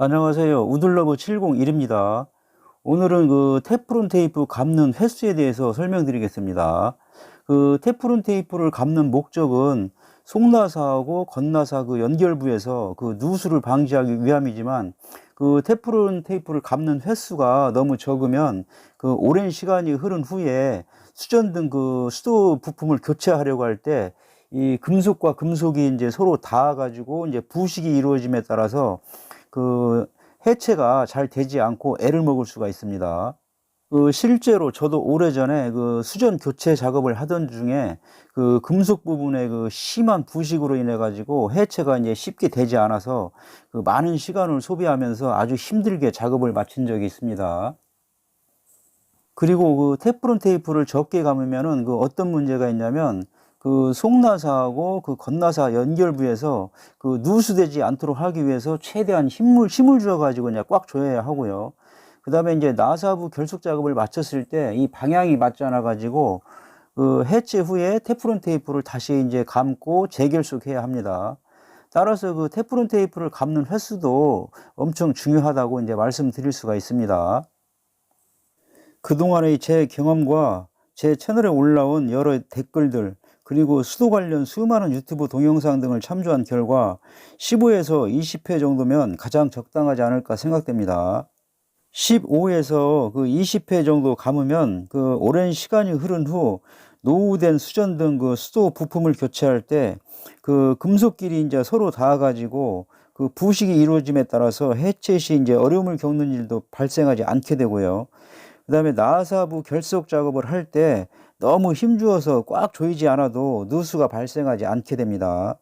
안녕하세요. 우들러브 701입니다. 오늘은 그 테프론 테이프 감는 횟수에 대해서 설명드리겠습니다. 그 테프론 테이프를 감는 목적은 속나사하고 겉나사 그 연결부에서 그 누수를 방지하기 위함이지만 그 테프론 테이프를 감는 횟수가 너무 적으면 그 오랜 시간이 흐른 후에 수전 등 그 수도 부품을 교체하려고 할때 이 금속과 금속이 이제 서로 닿아가지고 이제 부식이 이루어짐에 따라서 그 해체가 잘 되지 않고 애를 먹을 수가 있습니다. 그 실제로 저도 오래전에 그 수전 교체 작업을 하던 중에 그 금속 부분에 그 심한 부식으로 인해 가지고 해체가 이제 쉽게 되지 않아서 그 많은 시간을 소비하면서 아주 힘들게 작업을 마친 적이 있습니다. 그리고 그 테프론 테이프를 적게 감으면은 그 어떤 문제가 있냐면 그 속나사하고 그 겉나사 연결부에서 그 누수되지 않도록 하기 위해서 최대한 힘을 힘을 주어 가지고 그냥 꽉 조여야 하고요. 그다음에 이제 나사부 결속 작업을 마쳤을 때 이 방향이 맞지 않아 가지고 그 해체 후에 테프론 테이프를 다시 이제 감고 재결속해야 합니다. 따라서 그 테프론 테이프를 감는 횟수도 엄청 중요하다고 이제 말씀드릴 수가 있습니다. 그동안의 제 경험과 제 채널에 올라온 여러 댓글들 그리고 수도 관련 수많은 유튜브 동영상 등을 참조한 결과 15에서 20회 정도면 가장 적당하지 않을까 생각됩니다. 15에서 그 20회 정도 감으면 그 오랜 시간이 흐른 후 노후된 수전 등 그 수도 부품을 교체할 때 그 금속끼리 이제 서로 닿아가지고 그 부식이 이루어짐에 따라서 해체 시 이제 어려움을 겪는 일도 발생하지 않게 되고요. 그 다음에 나사부 결속 작업을 할 때 너무 힘주어서 꽉 조이지 않아도 누수가 발생하지 않게 됩니다.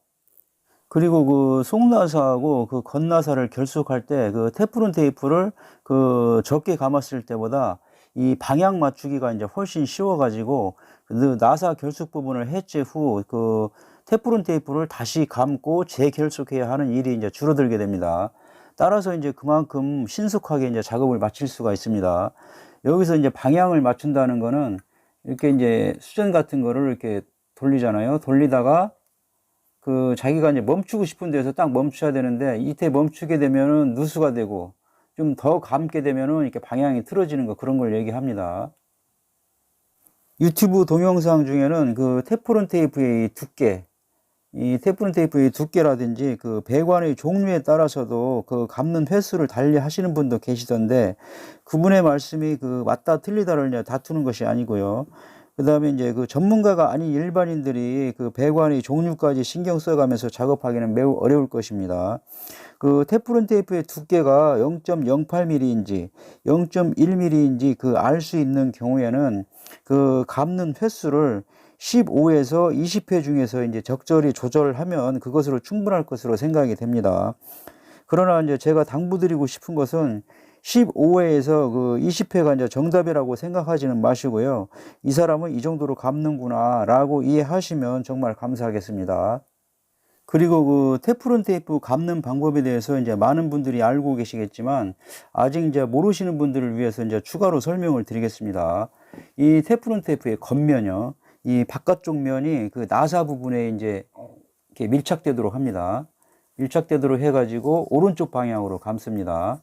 그리고 그 속나사하고 그 겉나사를 결속할 때 그 테프론 테이프를 그 적게 감았을 때보다 이 방향 맞추기가 이제 훨씬 쉬워가지고 그 나사 결속 부분을 해체 후 그 테프론 테이프를 다시 감고 재결속해야 하는 일이 이제 줄어들게 됩니다. 따라서 이제 그만큼 신속하게 이제 작업을 마칠 수가 있습니다. 여기서 이제 방향을 맞춘다는 거는 이렇게 이제 수전 같은 거를 이렇게 돌리잖아요. 돌리다가 그 자기가 이제 멈추고 싶은 데서 딱 멈춰야 되는데 이때 멈추게 되면은 누수가 되고 좀 더 감게 되면은 이렇게 방향이 틀어지는 거 그런 걸 얘기합니다. 유튜브 동영상 중에는 그 테프론 테이프의 두께, 이 테프론 테이프의 두께라든지 그 배관의 종류에 따라서도 그 감는 횟수를 달리 하시는 분도 계시던데 그분의 말씀이 그 맞다 틀리다를 다투는 것이 아니고요. 그 다음에 이제 그 전문가가 아닌 일반인들이 그 배관의 종류까지 신경 써가면서 작업하기는 매우 어려울 것입니다. 그 테프론 테이프의 두께가 0.08mm인지 0.1mm인지 그 알 수 있는 경우에는 그 감는 횟수를 15에서 20회 중에서 이제 적절히 조절하면 그것으로 충분할 것으로 생각이 됩니다. 그러나 이제 제가 당부드리고 싶은 것은 15회에서 그 20회가 이제 정답이라고 생각하지는 마시고요. 이 사람은 이 정도로 감는구나 라고 이해하시면 정말 감사하겠습니다. 그리고 그 테프론 테이프 감는 방법에 대해서 이제 많은 분들이 알고 계시겠지만 아직 이제 모르시는 분들을 위해서 이제 추가로 설명을 드리겠습니다. 이 테프론 테이프의 겉면요. 이 바깥쪽 면이 그 나사 부분에 이제 이렇게 밀착되도록 합니다. 밀착되도록 해가지고 오른쪽 방향으로 감습니다.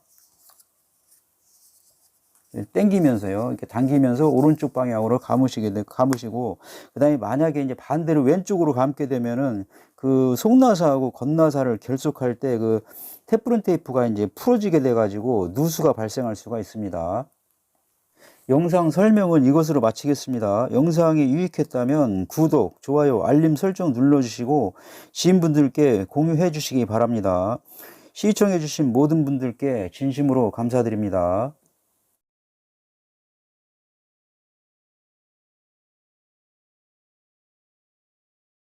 땡기면서요. 이렇게 당기면서 오른쪽 방향으로 감으시게 돼, 감으시고, 그 다음에 만약에 이제 반대로 왼쪽으로 감게 되면은 그 속나사하고 겉나사를 결속할 때 그 테프론 테이프가 이제 풀어지게 돼가지고 누수가 발생할 수가 있습니다. 영상 설명은 이것으로 마치겠습니다. 영상이 유익했다면 구독, 좋아요, 알림 설정 눌러주시고 지인분들께 공유해 주시기 바랍니다. 시청해 주신 모든 분들께 진심으로 감사드립니다.